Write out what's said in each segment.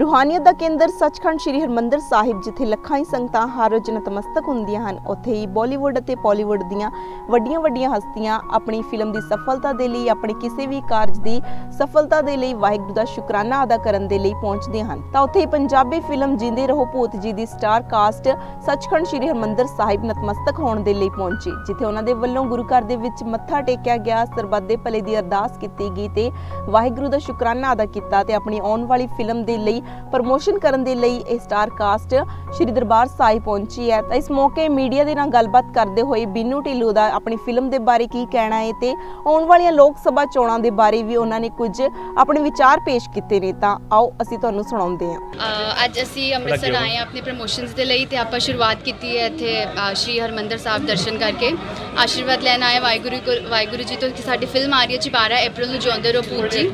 ਰੂਹਾਨੀਅਤ ਦਾ ਕੇਂਦਰ ਸੱਚਖੰਡ ਸ੍ਰੀ ਹਰਮੰਦਰ ਸਾਹਿਬ, ਜਿੱਥੇ ਲੱਖਾਂ ਹੀ ਸੰਗਤਾਂ ਹਰ ਰੋਜ਼ ਨਤਮਸਤਕ ਹੁੰਦੀਆਂ ਹਨ, ਉੱਥੇ ਹੀ ਬਾਲੀਵੁੱਡ ਅਤੇ ਪਾਲੀਵੁੱਡ ਦੀਆਂ ਵੱਡੀਆਂ-ਵੱਡੀਆਂ ਹਸਤੀਆਂ ਆਪਣੀ ਫਿਲਮ ਦੀ ਸਫਲਤਾ ਦੇ ਲਈ, ਆਪਣੇ ਕਿਸੇ ਵੀ ਕਾਰਜ ਦੀ ਸਫਲਤਾ ਦੇ ਲਈ ਵਾਹਿਗੁਰੂ ਦਾ ਸ਼ੁਕਰਾਨਾ ਅਦਾ ਕਰਨ ਦੇ ਲਈ ਪਹੁੰਚਦੀਆਂ ਹਨ। ਤਾਂ ਉੱਥੇ ਹੀ ਪੰਜਾਬੀ ਫਿਲਮ ਜਿੰਦੇ ਰਹੋ ਭੂਤ ਜੀ ਦੀ ਸਟਾਰ ਕਾਸਟ ਸੱਚਖੰਡ ਸ੍ਰੀ ਹਰਮੰਦਰ ਸਾਹਿਬ ਨਤਮਸਤਕ ਹੋਣ ਦੇ ਲਈ ਪਹੁੰਚੀ, ਜਿੱਥੇ ਉਹਨਾਂ ਦੇ ਵੱਲੋਂ ਗੁਰੂ ਘਰ ਦੇ ਵਿੱਚ ਮੱਥਾ ਟੇਕਿਆ ਗਿਆ, ਸਰਬੱਤ ਦੇ ਭਲੇ ਦੀ ਅਰਦਾਸ ਕੀਤੀ ਗਈ ਤੇ ਵਾਹਿਗੁਰੂ ਦਾ ਸ਼ੁਕਰਾਨਾ ਅਦਾ ਕੀਤਾ ਤੇ ਆਪਣੀ ਆਉਣ ਵਾਲੀ ਫਿਲਮ ਦੇ ਲਈ ਪ੍ਰਮੋਸ਼ਨ ਕਰਨ ਦੇ ਲਈ ਇਹ ਸਟਾਰ ਕਾਸਟ ਸ਼੍ਰੀ ਦਰਬਾਰ ਸਾਹਿਬ ਪਹੁੰਚੀ ਹੈ। ਤਾਂ ਇਸ ਮੌਕੇ ਮੀਡੀਆ ਦੇ ਨਾਲ ਗੱਲਬਾਤ ਕਰਦੇ ਹੋਏ ਬਿੰਨੂ ਢਿੱਲੋਂ ਦਾ ਆਪਣੀ ਫਿਲਮ ਦੇ ਬਾਰੇ ਕੀ ਕਹਿਣਾ ਹੈ ਤੇ ਆਉਣ ਵਾਲੀਆਂ ਲੋਕ ਸਭਾ ਚੋਣਾਂ ਦੇ ਬਾਰੇ ਵੀ ਉਹਨਾਂ ਨੇ ਕੁਝ ਆਪਣੇ ਵਿਚਾਰ ਪੇਸ਼ ਕੀਤੇ ਨੇ। ਤਾਂ ਆਓ ਅਸੀਂ ਤੁਹਾਨੂੰ ਸੁਣਾਉਂਦੇ ਹਾਂ। ਅ, ਅੱਜ ਅਸੀਂ ਅੰਮ੍ਰਿਤਸਰ ਆਏ ਹਾਂ ਆਪਣੇ ਪ੍ਰਮੋਸ਼ਨਸ ਦੇ ਲਈ ਤੇ ਆਪਾਂ ਸ਼ੁਰੂਆਤ ਕੀਤੀ ਹੈ ਇੱਥੇ ਸ਼੍ਰੀ ਹਰਮੰਦਰ ਸਾਹਿਬ ਦਰਸ਼ਨ ਕਰਕੇ। ਆਸ਼ੀਰਵਾਦ ਲੈਣ ਆਏ ਵਾਹਿਗੁਰੂ ਵਾਹਿਗੁਰੂ ਜੀ ਤੋਂ ਕਿ ਸਾਡੀ ਫਿਲਮ ਆ ਰਹੀ ਹੈ ਜੀ 12 ਅਪ੍ਰੈਲ ਨੂੰ ਜਿਉਂਦੇ ਰਹੋ ਪੂਤ ਜੀ।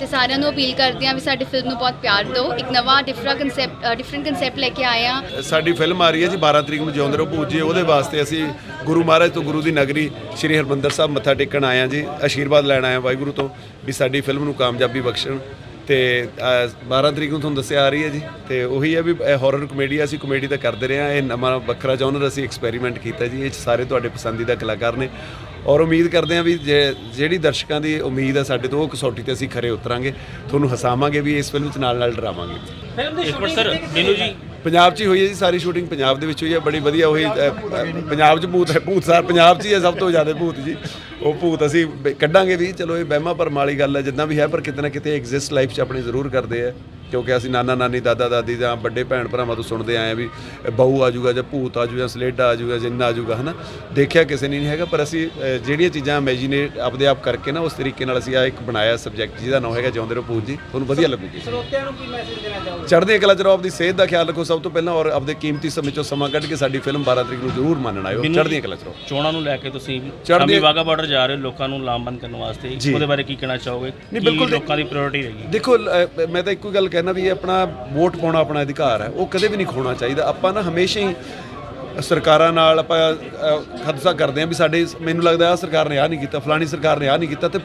ਤੇ ਸਾਰਿਆਂ ਨੂੰ ਅਪੀਲ ਕਰਦੇ ਹਾਂ ਵੀ ਸਾਡੀ ਫਿਲਮ ਨੂੰ ਬਹੁਤ ਪਿਆਰ ਦਿਓ। ਇੱਕ ਨਵਾਂ ਡਿਫਰੈਂਟ ਕਨਸੈਪਟ ਡਿਫਰੈਂਟ ਕਨਸੈਪਟ ਲੈ ਕੇ ਆਏ ਹਾਂ। ਸਾਡੀ ਫਿਲਮ ਆ ਰਹੀ ਹੈ ਜੀ 12 ਤਰੀਕ ਨੂੰ ਜਿਉਂਦੇ ਰਹੋ ਭੂਤ ਉਹਦੇ ਵਾਸਤੇ ਅਸੀਂ ਗੁਰੂ ਮਹਾਰਾਜ ਤੋਂ ਗੁਰੂ ਦੀ ਨਗਰੀ ਸ੍ਰੀ ਹਰਮੰਦਰ ਸਾਹਿਬ ਮੱਥਾ ਟੇਕਣ ਆਏ ਹਾਂ ਜੀ ਆਸ਼ੀਰਵਾਦ ਲੈਣ ਆਏ ਹਾਂ ਵਾਹਿਗੁਰੂ ਤੋਂ ਵੀ ਸਾਡੀ ਫਿਲਮ ਨੂੰ ਕਾਮਯਾਬੀ ਬਖਸ਼ਣ। ਤੇ ਅਹ, 12 ਤਰੀਕ ਨੂੰ ਤੁਹਾਨੂੰ ਦੱਸਿਆ ਆ ਰਹੀ ਹੈ ਜੀ ਤੇ ਉਹੀ ਹੈ ਵੀ ਹਾਰਰ ਕਮੇਡੀ ਅਸੀਂ ਕਮੇਡੀ ਤਾਂ ਕਰਦੇ ਰਹੇ ਹਾਂ। ਇਹ ਨਵਾਂ ਵੱਖਰਾ ਜਨਰ ਅਸੀਂ ਐਕਸਪੈਰੀਮੈਂਟ ਕੀਤਾ ਜੀ ਇਹ 'ਚ ਸਾਰੇ ਤੁਹਾਡੇ ਪਸੰਦੀਦਾ ਕਲਾਕਾਰ ਨੇ। ਔਰ ਉਮੀਦ ਕਰਦੇ ਹਾਂ ਵੀ ਜੇ- ਜਿਹੜੀ ਦਰਸ਼ਕਾਂ ਦੀ ਉਮੀਦ ਹੈ ਸਾਡੇ ਤੋਂ ਉਹ ਕਸੌਟੀ ਤੇ ਅਸੀਂ ਖਰੇ ਉਤਰਾਂਗੇ। ਤੁਹਾਨੂੰ ਹਸਾਵਾਂਗੇ ਵੀ ਇਸ ਫਿਲਮ 'ਚ ਨਾਲ ਨਾਲ ਡਰਾਵਾਂਗੇ। ਇੱਕ ਮਿੰਟ ਸਰ ਮੈਨੂੰ ਜੀ। ਪੰਜਾਬ 'ਚ ਹੀ ਹੋਈ ਹੈ ਜੀ ਸਾਰੀ ਸ਼ੂਟਿੰਗ ਪੰਜਾਬ ਦੇ ਵਿੱਚ ਹੋਈ ਹੈ। ਬੜੀ ਵਧੀਆ ਹੋਈ ਪੰਜਾਬ 'ਚ ਭੂਤ ਹੈ ਭੂਤ ਸਾਰ ਪੰਜਾਬ 'ਚ ਹੀ ਹੈ ਸਭ ਤੋਂ ਜ਼ਿਆਦਾ ਭੂਤ ਜੀ। ਉਹ ਭੂਤ ਅਸੀਂ ਕੱਢਾਂਗੇ ਵੀ ਚਲੋ ਇਹ ਵਹਿਮਾਂ ਭਰਮਾਂ ਵਾਲੀ ਗੱਲ ਹੈ ਜਿੱਦਾਂ ਵੀ ਹੈ ਪਰ ਕਿਤੇ ਨਾ ਕਿਤੇ ਐਗਜ਼ਿਸਟ ਲਾਈਫ 'ਚ ਆਪਣੀ ਜ਼ਰੂਰ ਕਰਦੇ ਆ। ਕਿਉਂਕਿ ਅਸੀਂ ਨਾਨਾ ਨਾਨੀ ਦਾਦਾ ਦਾਦੀ ਜਾਂ ਵੱਡੇ ਭੈਣ ਭਰਾਵਾਂ ਤੋਂ ਸੁਣਦੇ ਆਏ ਆ ਵੀ ਬਹੂ ਆ ਜਾਊਗਾ ਜਾਂ ਭੂਤ ਆ ਜਾਊਗਾ ਜਾਂ ਸਲੇਡਾ ਆ ਜਾਊਗਾ ਜਿੰਨਾ ਆ ਜਾਊਗਾ ਹਨਾ? ਦੇਖਿਆ ਕਿਸੇ ਨੇ ਨਹੀਂ ਹੈਗਾ ਪਰ ਅਸੀਂ ਜਿਹੜੀਆਂ ਚੀਜ਼ਾਂ ਇਮੇਜਿਨੇਟ ਆਪਦੇ ਆਪ ਕਰਕੇ ਨਾ ਉਸ ਤਰੀਕੇ ਨਾਲ ਅਸੀਂ ਆ ਇੱਕ ਬਣਾਇਆ ਸਬਜੈਕਟ ਜਿਹਦਾ ਨਾਮ ਹੈਗਾ ਜਿਉਂਦੇ ਰਹੋ ਭੂਤ ਜੀ। ਤੁਹਾਨੂੰ ਵਧੀਆ ਲੱਗੂਗੀ। ਸਰੋਤਿਆਂ ਨੂੰ ਕੀ ਮੈਸੇਜ ਦੇਣਾ ਚਾਹੋਗੇ? ਚੜ੍ਹਦੀ ਕਲਾ ਚ ਰਹੋ ਆਪਦੀ ਸਿਹਤ ਦਾ ਖਿਆਲ ਰੱਖੋ ਸਭ ਤੋਂ ਪਹਿਲਾਂ ਔਰ ਆਪਦੇ ਕੀਮਤੀ ਸਮੇਂ ਚੋਂ ਸਮਾਂ ਕੱਢ ਕੇ ਸਾਡੀ ਫਿਲਮ 12 ਤਰੀਕ ਨੂੰ ਜ਼ਰੂਰ ਮੰਨਣ ਆਇਓ। ਚੜ੍ਹਦੀ ਕਲਾ ਚ ਰਹੋ। ਚੋਣਾਂ ਨੂੰ ਲੈ ਕੇ ਤੁਸੀਂ ਚੜ੍ਹਦੀ- ਵਾਗਾ ਬਾਰਡਰ ਜਾ ਰਹੇ ਹੋ ਲੋਕਾਂ ਨੂੰ ਲਾਮਬੰਦ ਕਰਨ ਵਾਸਤੇ। ਉਹਦੇ ਬਾਰੇ ਕੀ ਕਹਿਣਾ ਚਾਹੋਗੇ? ਨਹੀਂ, ਬਿਲਕੁਲ ਲੋਕਾਂ ਦੀ ਪ੍ਰਾਇੋਰਟੀ ਰਹੇਗੀ ਦੇਖੋ ਮੈਂ ਤਾਂ ਇੱਕੋ ਹੀ ਗੱਲ ਕਹਿੰਦਾ ਵੀ ਇਹ ਆਪਣਾ ਵੋਟ ਪਾਉਣਾ ਆਪਣਾ ਅਧਿਕਾਰ ਹੈ, ਉਹ ਕਦੇ ਵੀ ਨਹੀਂ ਖੋਣਾ ਚਾਹੀਦਾ। ਆਪਾਂ ਨਾ ਹਮੇਸ਼ਾ ਹੀ ਸਰਕਾਰਾਂ ਨਾਲ ਆਪਾਂ ਖਦਸਾ ਕਰਦੇ ਹਾਂ ਵੀ ਸਾਡੇ, ਮੈਨੂੰ ਲੱਗਦਾ ਆ ਸਰਕਾਰ ਨੇ ਆ ਨਹੀਂ ਕੀਤਾ, ਫਲਾਣੀ ਸਰਕਾਰ ਨੇ ਆ ਨਹੀਂ ਕੀਤਾ ਤੇ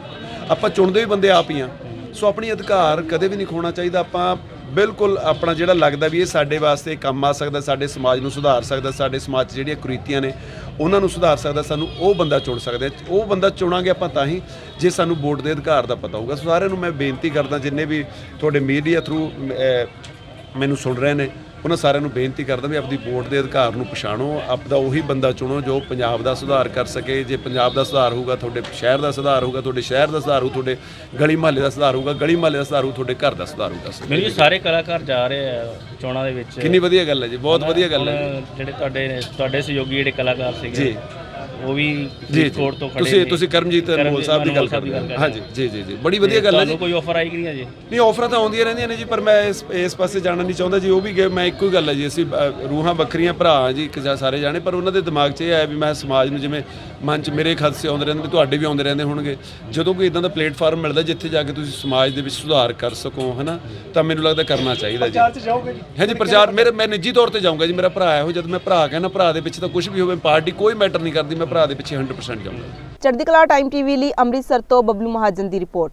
ਆਪਾਂ ਚੁਣਦੇ ਵੀ ਬੰਦੇ ਆਪ ਹੀ ਆ ਸੋ ਆਪਣੀ ਅਧਿਕਾਰ ਕਦੇ ਵੀ ਨਹੀਂ ਖੋਣਾ ਚਾਹੀਦਾ, ਆਪਾਂ ਬਿਲਕੁਲ ਆਪਣਾ ਜਿਹੜਾ ਲੱਗਦਾ ਵੀ ਇਹ ਸਾਡੇ ਵਾਸਤੇ ਕੰਮ ਆ ਸਕਦਾ, ਸਾਡੇ ਸਮਾਜ ਨੂੰ ਸੁਧਾਰ ਸਕਦਾ, ਸਾਡੇ ਸਮਾਜ 'ਚ ਜਿਹੜੀਆਂ ਕੁਰੀਤੀਆਂ ਨੇ, ਉਹਨਾਂ ਨੂੰ ਸੁਧਾਰ ਸਕਦਾ, ਸਾਨੂੰ ਉਹ ਬੰਦਾ ਚੁਣ ਸਕਦੇ ਉਹ ਬੰਦਾ ਚੁਣਾਂਗੇ ਆਪਾਂ ਤਾਂ ਹੀ ਜੇ ਸਾਨੂੰ ਵੋਟ ਦੇ ਅਧਿਕਾਰ ਦਾ ਪਤਾ ਹੋਊਗਾ। ਸਾਰਿਆਂ ਨੂੰ ਮੈਂ ਬੇਨਤੀ ਕਰਦਾ, ਜਿੰਨੇ ਵੀ ਤੁਹਾਡੇ ਮੀਡੀਆ ਥਰੂ ਮੈਨੂੰ ਸੁਣ ਰਹੇ ਨੇ ਉਹਨਾਂ ਸਾਰਿਆਂ ਨੂੰ ਬੇਨਤੀ ਕਰਦਾ ਵੀ ਆਪਣੀ ਵੋਟ ਦੇ ਅਧਿਕਾਰ ਨੂੰ ਪਛਾਣੋ ਆਪਦਾ ਉਹੀ ਬੰਦਾ ਚੁਣੋ ਜੋ ਪੰਜਾਬ ਦਾ ਸੁਧਾਰ ਕਰ ਸਕੇ। ਜੇ ਪੰਜਾਬ ਦਾ ਸੁਧਾਰ ਹੋਊਗਾ ਤੁਹਾਡੇ ਸ਼ਹਿਰ ਦਾ ਸੁਧਾਰ ਹੋਊਗਾ ਤੁਹਾਡੇ ਸ਼ਹਿਰ ਦਾ ਸੁਧਾਰ ਹੋਊ ਤੁਹਾਡੇ ਗਲੀ ਮਹੱਲੇ ਦਾ ਸੁਧਾਰ ਹੋਊਗਾ ਗਲੀ ਮਹੱਲੇ ਦਾ ਸੁਧਾਰ ਹੋਊ ਤੁਹਾਡੇ ਘਰ ਦਾ ਸੁਧਾਰ ਹੋਊਗਾ। ਜੀ ਸਾਰੇ ਕਲਾਕਾਰ ਜਾ ਰਹੇ ਆ ਚੋਣਾਂ ਦੇ ਵਿੱਚ। ਕਿੰਨੀ ਵਧੀਆ ਗੱਲ ਹੈ ਜੀ ਬਹੁਤ ਵਧੀਆ ਗੱਲ ਹੈ। ਜਿਹੜੇ ਤੁਹਾਡੇ ਤੁਹਾਡੇ ਸਹਿਯੋਗੀ ਜਿਹੜੇ ਕਲਾਕਾਰ ਸੀਗੇ। ਜੀ। ਉਹ ਵੀ ਕੋਰਟ ਤੋਂ ਖੜੇ ਤੁਸੀਂ। ਤੁਸੀਂ ਕਰਮਜੀਤ ਅਨਮੋਲ ਸਾਹਿਬ ਦੀ ਗੱਲ ਕਰਦੇ ਹੋ। ਹਾਂਜੀ ਜੀ ਜੀ ਜੀ। ਬੜੀ ਵਧੀਆ ਗੱਲ ਹੈ ਜੀ। ਕੋਈ ਆਫਰ ਆਈ ਕਿ ਨਹੀਂ ਅਜੇ? ਨਹੀਂ ਆਫਰਾਂ ਤਾਂ ਆਉਂਦੀਆਂ ਰਹਿੰਦੀਆਂ ਨੇ ਜੀ ਪਰ ਮੈਂ ਇਸ ਇਸ ਪਾਸੇ ਜਾਣਾ ਨਹੀਂ ਚਾਹੁੰਦਾ ਜੀ। ਉਹ ਵੀ ਮੈਂ ਇੱਕੋ ਹੀ ਗੱਲ ਹੈ ਜੀ। ਅਸੀਂ ਰੂਹਾਂ ਵੱਖਰੀਆਂ ਭਰਾ ਜੀ ਇੱਕ ਜਾਂ ਸਾਰੇ ਜਾਣੇ ਪਰ ਉਹਨਾਂ ਦੇ ਦਿਮਾਗ 'ਚ ਇਹ ਆਇਆ ਵੀ ਮੈਂ ਸਮਾਜ ਨੂੰ ਜਿਵੇਂ ਮਨ 'ਚ ਮੇਰੇ ਖਾਦਸੇ ਆਉਂਦੇ ਰਹਿੰਦੇ ਤੁਹਾਡੇ ਵੀ ਆਉਂਦੇ ਰਹਿੰਦੇ ਹੋਣਗੇ। ਜਦੋਂ ਕੋਈ ਇਦਾਂ ਦਾ ਪਲੇਟਫਾਰਮ ਮਿਲਦਾ ਜਿੱਥੇ ਜਾ ਕੇ ਤੁਸੀਂ ਸਮਾਜ ਦੇ ਵਿੱਚ ਸੁਧਾਰ ਕਰ ਸਕੋ ਹਨਾ ਤਾਂ ਮੈਨੂੰ ਲੱਗਦਾ ਕਰਨਾ ਚਾਹੀਦਾ ਜੀ। ਚਾਰ ਚ ਜਾਓਗੇ ਜੀ। ਹਾਂਜੀ ਪ੍ਰਚਾਰ ਮੇਰੇ ਮੈਂ ਨਿੱਜੀ ਤੌਰ ਤੇ ਜਾਊਂਗਾ ਜੀ। ਮੇਰਾ ਭਰਾ ਹੈ ਉਹ ਜਦ ਮੈਂ ਭਰਾ ਕਹਿੰਦਾ ਭਰਾ ਦੇ ਪਿੱਛੇ ਤਾਂ ਕੁਝ ਵੀ ਹੋਵੇ ਪਾਰਟੀ ਕੋਈ ਮੈਟਰ ਨਹੀਂ ਕਰਦੀ। ਮੈਂ ਭਰਾ ਦੇ ਪਿੱਛੇ 100% ਜਾਊਂਗਾ। ਚੜ੍ਹਦੀ ਕਲਾ ਟਾਈਮ ਟੀਵੀ ਲਈ ਅੰਮ੍ਰਿਤਸਰ ਤੋਂ ਬਬਲੂ ਮਹਾਜਨ ਦੀ ਰਿਪੋਰਟ।